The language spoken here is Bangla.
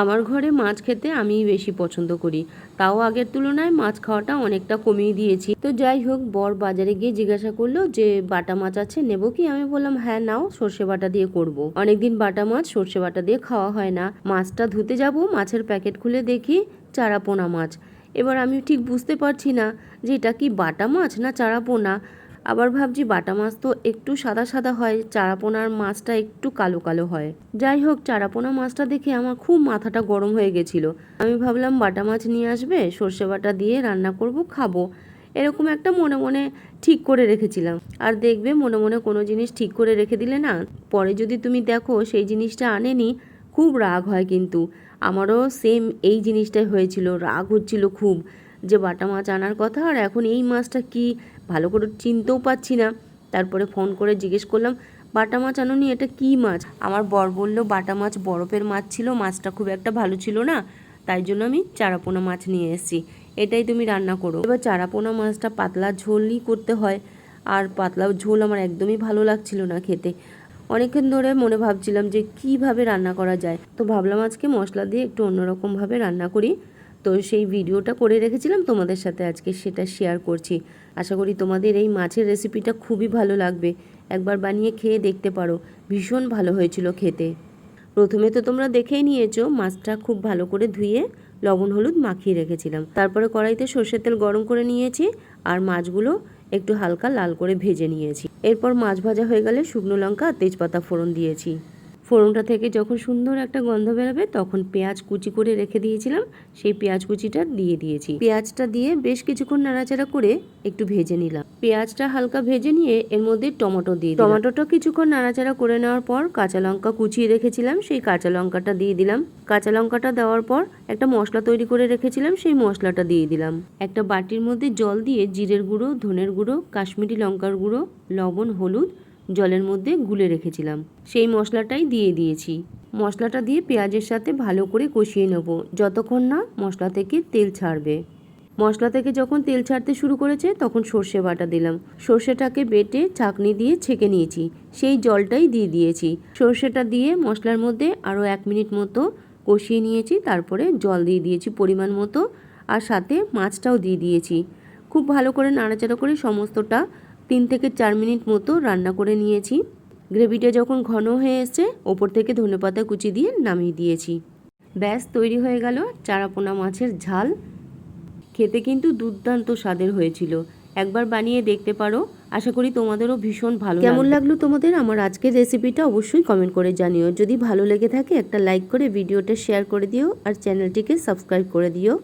আমার ঘরে মাছ খেতে আমিই বেশি পছন্দ করি। তাও আগের তুলনায় মাছ খাওয়াটা অনেকটা কমিয়ে দিয়েছি। তো যাই হোক, বর বাজারে গিয়ে জিজ্ঞাসা করল যে, বাটা মাছ আছে, নেব কি? আমি বললাম হ্যাঁ নাও, সর্ষে বাটা দিয়ে করব। অনেকদিন বাটা মাছ, সর্ষে বাটা দিয়ে খাওয়া হয় না। মাছটা ধুতে যাব, মাছের প্যাকেট খুলে দেখি, চারাপোনা মাছ। এবার আমি ঠিক বুঝতে পারছি না যে, এটা কি বাটা মাছ না চারাপোনা? আবার ভাবছি বাটা মাছ তো একটু সাদা সাদা হয়, চারাপোনার মাছটা একটু কালো কালো হয়। যাই হোক, চারাপোনা মাছটা দেখে আমার খুব মাথাটা গরম হয়ে গেছিল। আমি ভাবলাম বাটা মাছ নিয়ে আসবে, সর্ষে বাটা দিয়ে রান্না করব, খাব। এরকম একটা মনে মনে ঠিক করে রেখেছিলাম। আর দেখবে মনে মনে কোনো জিনিস ঠিক করে রেখে দিলে না, পরে যদি তুমি দেখো সেই জিনিসটা আনেনি, খুব রাগ হয় কিন্তু। আমারও সেম এই জিনিসটাই হয়েছিল, রাগ হচ্ছিল খুব। যে বাটা মাছ আনার কথা আর এখন এই মাছটা কি ভালো করে চিনতেও পাচ্ছি না। তারপরে ফোন করে জিজ্ঞেস করলাম, বাটা মাছ আনোনি? এটা কি মাছ? আমার বর বলল, বাটা মাছ বরফের মাছ ছিল, মাছটা খুব একটা ভালো ছিল না, তাই জন্য আমি চারাপোনা মাছ নিয়ে এসেছি। এটাই তুমি রান্না করো। এবার চারাপোনা মাছটা পাতলা ঝোলই করতে হয়, আর পাতলা ঝোল আমার একদমই ভালো লাগছিল না খেতে। অনেকক্ষণ ধরে মনে ভাবছিলাম যে কীভাবে রান্না করা যায়। তো ভাবলাম আজকে মশলা দিয়ে একটু অন্যরকমভাবে রান্না করি। তো সেই ভিডিওটা করে রেখেছিলাম, তোমাদের সাথে আজকে সেটা শেয়ার করছি। আশা করি তোমাদের এই মাছের রেসিপিটা খুবই ভালো লাগবে। একবার বানিয়ে খেয়ে দেখতে পারো, ভীষণ ভালো হয়েছিল খেতে। প্রথমে তো তোমরা দেখেই নিয়েছো, মাছটা খুব ভালো করে ধুয়ে লবণ, হলুদ মাখিয়ে রেখেছিলাম। তারপরে কড়াইতে সর্ষের তেল গরম করে নিয়েছি, আর মাছগুলো একটু হালকা লাল করে ভেজে নিয়েছি। এরপর মাছ ভাজা হয়ে গেলে শুকনো লঙ্কা তেজপাতা ফোড়ন দিয়েছি। ফোড়নটা থেকে যখন সুন্দর একটা গন্ধ বেরোবে, তখন পেঁয়াজ কুচি করে রেখে দিয়েছিলাম। সেই পেঁয়াজ কুচিটা দিয়ে দিয়েছি। পেঁয়াজটা দিয়ে বেশ কিছুক্ষণ নাড়াচাড়া করে একটু ভেজে নিলাম। পেঁয়াজটা হালকা ভেজে নিয়ে এর মধ্যে টমেটো দিয়ে টমেটোটা কিছুক্ষণ নাড়াচাড়া করে নেওয়ার পর কাঁচা লঙ্কা কুচিয়ে রেখেছিলাম। সেই কাঁচা লঙ্কাটা দিয়ে দিলাম। কাঁচা লঙ্কাটা দেওয়ার পর একটা মশলা তৈরি করে রেখেছিলাম। সেই মশলাটা দিয়ে দিলাম। একটা বাটির মধ্যে জল দিয়ে জিরের গুঁড়ো, ধনের গুঁড়ো, কাশ্মীরি লঙ্কার গুঁড়ো, লবণ, হলুদ জলের মধ্যে গুলে রেখেছিলাম। সেই মশলাটাই দিয়ে দিয়েছি। মশলাটা দিয়ে পেঁয়াজের সাথে ভালো করে কষিয়ে নেব। যতক্ষণ না মশলা থেকে তেল ছাড়বে। মশলা থেকে যখন তেল ছাড়তে শুরু করেছে, তখন সর্ষে বাটা দিলাম। সর্ষেটাকে বেটে চাকনি দিয়ে ছেঁকে নিয়েছি। সেই জলটাই দিয়ে দিয়েছি। সর্ষেটা দিয়ে মশলার মধ্যে আরও এক মিনিট মতো কষিয়ে নিয়েছি। তারপরে জল দিয়ে দিয়েছি পরিমাণ মতো। আর সাথে মাছটাও দিয়ে দিয়েছি। খুব ভালো করে নাড়াচাড়া করে সমস্তটা তিন থেকে চার মিনিট মতো রান্না করে নিয়েছি। গ্রেভিটা যখন ঘন হয়ে এসছে, ওপর থেকে ধনেপাতা কুচি দিয়ে নামিয়ে দিয়েছি। ব্যাস, তৈরি হয়ে গেল চারাপোনা মাছের ঝাল। খেতে কিন্তু দুর্দান্ত স্বাদের হয়েছিল। একবার বানিয়ে দেখতে পারো। আশা করি তোমাদেরও ভীষণ ভালো কেমন লাগল তোমাদের? আমার আজকের রেসিপিটা অবশ্যই কমেন্ট করে জানিও। যদি ভালো লেগে থাকে, একটা লাইক করে ভিডিওটা শেয়ার করে দিও আর চ্যানেলটিকে সাবস্ক্রাইব করে দিও।